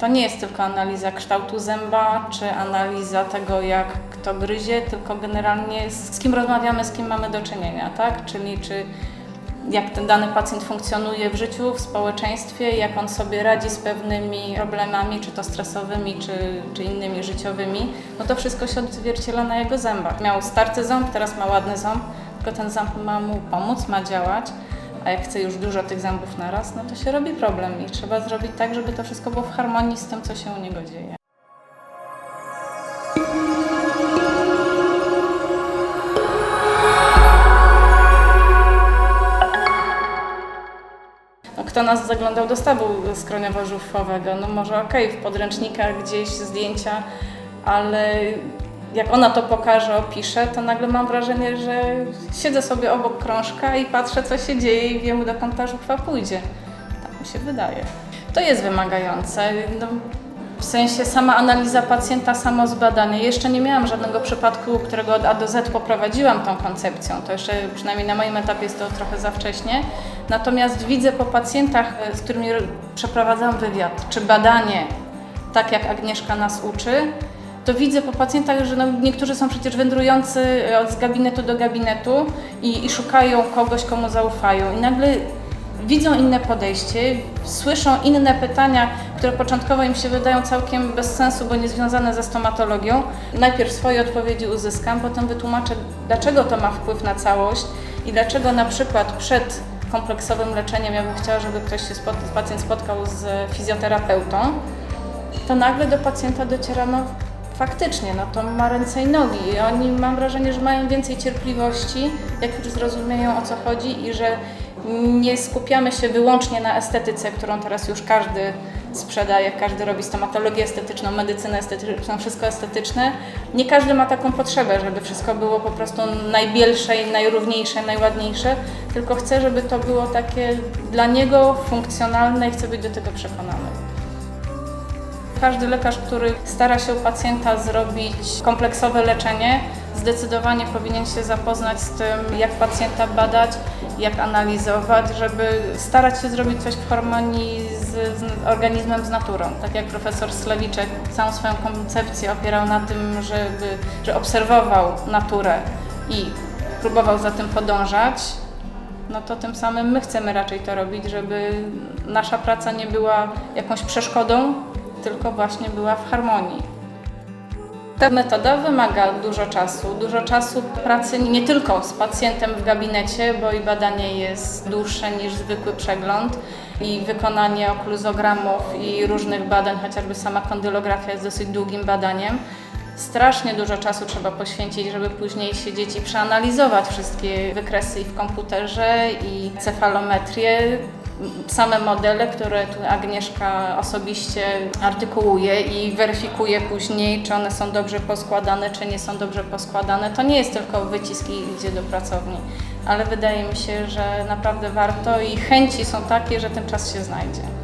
To nie jest tylko analiza kształtu zęba, czy analiza tego, jak kto gryzie, tylko generalnie z, z kim rozmawiamy, z kim mamy do czynienia, tak? Czyli czy jak ten dany pacjent funkcjonuje w życiu, w społeczeństwie, jak on sobie radzi z pewnymi problemami, czy to stresowymi, czy, czy innymi życiowymi, no to wszystko się odzwierciedla na jego zębach. Miał starty ząb, teraz ma ładny ząb, tylko ten ząb ma mu pomóc, ma działać, a jak chce już dużo tych zębów naraz, no to się robi problem i trzeba zrobić tak, żeby to wszystko było w harmonii z tym, co się u niego dzieje. No, kto nas zaglądał do stawu skroniowo-żuchwowego? No może okej, w podręcznikach gdzieś zdjęcia, ale jak ona to pokaże, opisze, to nagle mam wrażenie, że siedzę sobie obok krążka i patrzę, co się dzieje i wiem, dokąd ta żuchwa pójdzie. Tak mi się wydaje. To jest wymagające. No, w sensie sama analiza pacjenta, samo zbadanie. Jeszcze nie miałam żadnego przypadku, którego od A do Z poprowadziłam tą koncepcją. To jeszcze przynajmniej na moim etapie jest to trochę za wcześnie. Natomiast widzę po pacjentach, e, z którymi ro- przeprowadzam wywiad, czy badanie, tak jak Agnieszka nas uczy, to widzę po pacjentach, że no niektórzy są przecież wędrujący e, od gabinetu do gabinetu i, i szukają kogoś, komu zaufają. I nagle widzą inne podejście, słyszą inne pytania, które początkowo im się wydają całkiem bez sensu, bo nie związane ze stomatologią. Najpierw swoje odpowiedzi uzyskam, potem wytłumaczę, dlaczego to ma wpływ na całość i dlaczego na przykład przed kompleksowym leczeniem ja bym chciała, żeby ktoś się spot- pacjent spotkał z fizjoterapeutą, to nagle do pacjenta dociera, no faktycznie, no to ma ręce i nogi i oni mam wrażenie, że mają więcej cierpliwości, jak już zrozumieją o co chodzi i że nie skupiamy się wyłącznie na estetyce, którą teraz już każdy sprzedaje, każdy robi stomatologię estetyczną, medycynę estetyczną, wszystko estetyczne. Nie każdy ma taką potrzebę, żeby wszystko było po prostu najbielsze, i najrówniejsze, najładniejsze, tylko chce, żeby to było takie dla niego funkcjonalne i chce być do tego przekonany. Każdy lekarz, który stara się u pacjenta zrobić kompleksowe leczenie, zdecydowanie powinien się zapoznać z tym, jak pacjenta badać, jak analizować, żeby starać się zrobić coś w harmonii z, z organizmem, z naturą. Tak jak profesor Slawiczek całą swoją koncepcję opierał na tym, żeby, że obserwował naturę i próbował za tym podążać, no to tym samym my chcemy raczej to robić, żeby nasza praca nie była jakąś przeszkodą, tylko właśnie była w harmonii. Ta metoda wymaga dużo czasu, dużo czasu pracy nie tylko z pacjentem w gabinecie, bo i badanie jest dłuższe niż zwykły przegląd i wykonanie okluzogramów i różnych badań, chociażby sama kondylografia jest dosyć długim badaniem. Strasznie dużo czasu trzeba poświęcić, żeby później siedzieć i przeanalizować wszystkie wykresy w komputerze i cefalometrię, same modele, które tu Agnieszka osobiście artykułuje i weryfikuje później, czy one są dobrze poskładane, czy nie są dobrze poskładane. To nie jest tylko wycisk i idzie do pracowni, ale wydaje mi się, że naprawdę warto i chęci są takie, że ten czas się znajdzie.